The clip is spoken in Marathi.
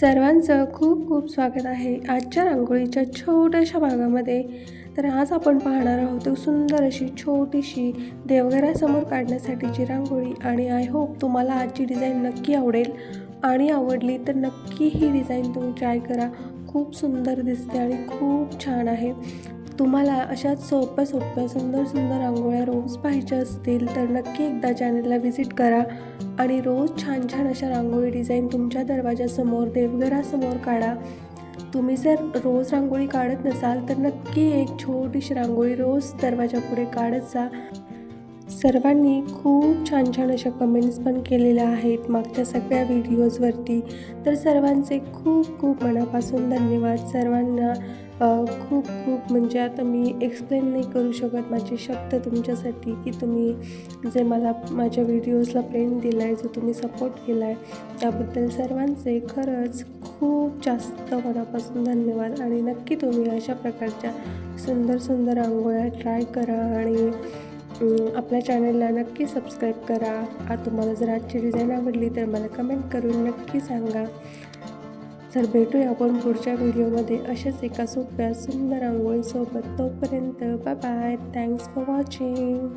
सर्वांचं खूप खूप स्वागत आहे आजच्या रांगोळीच्या छोट्याशा भागामध्ये. तर आज आपण पाहणार आहोत सुंदर अशी छोटीशी देवघरासमोर काढण्यासाठीची रांगोळी आणि आय होप तुम्हाला आजची डिझाईन नक्की आवडेल आणि आवडली तर नक्की ही डिझाईन तुम्ही ट्राय करा. खूप सुंदर दिसते आणि खूप छान आहे. तुम्हाला अशाच सोप्या सोप्या सुंदर सुंदर रांगोळ्या रोज पाहिजे असतील तर नक्की एकदा चॅनलला व्हिजिट करा. आणि रोज छान छान अशा रांगोळी डिझाईन तुमच्या दरवाजासमोर देवघरासमोर काढा. तुम्ही जर रोज रांगोळी काढत नसाल तर नक्की एक छोटीशी रांगोळी रोज दरवाजापुढे काढत जा. सर्वांनी खूप छान छान अशा कमेंट्स पण केलेल्या आहेत मागच्या सगळ्या व्हिडिओजवरती तर सर्वांचे खूप खूप मनापासून धन्यवाद. सर्वांना खूप खूप म्हणजे आता मी एक्सप्लेन नाही करू शकत माझे शब्द तुमच्यासाठी की तुम्ही जे मला माझ्या व्हिडिओजला प्रेम दिला आहे जो तुम्ही सपोर्ट केला आहे त्याबद्दल सर्वांचे खरंच खूप जास्त मनापासून धन्यवाद. आणि नक्की तुम्ही अशा प्रकारच्या सुंदर सुंदर रांगोळ्या ट्राय करा आणि आपल्या चॅनलला नक्की सबस्क्राईब करा. तुम्हाला जर आजची डिझाईन आवडली तर मला कमेंट करून नक्की सांगा. तर भेटूया आपण पुढच्या व्हिडिओमध्ये. अशाच एका सोप्या सुंदर रांगोळीसोबत तोपर्यंत bye bye thanks for watching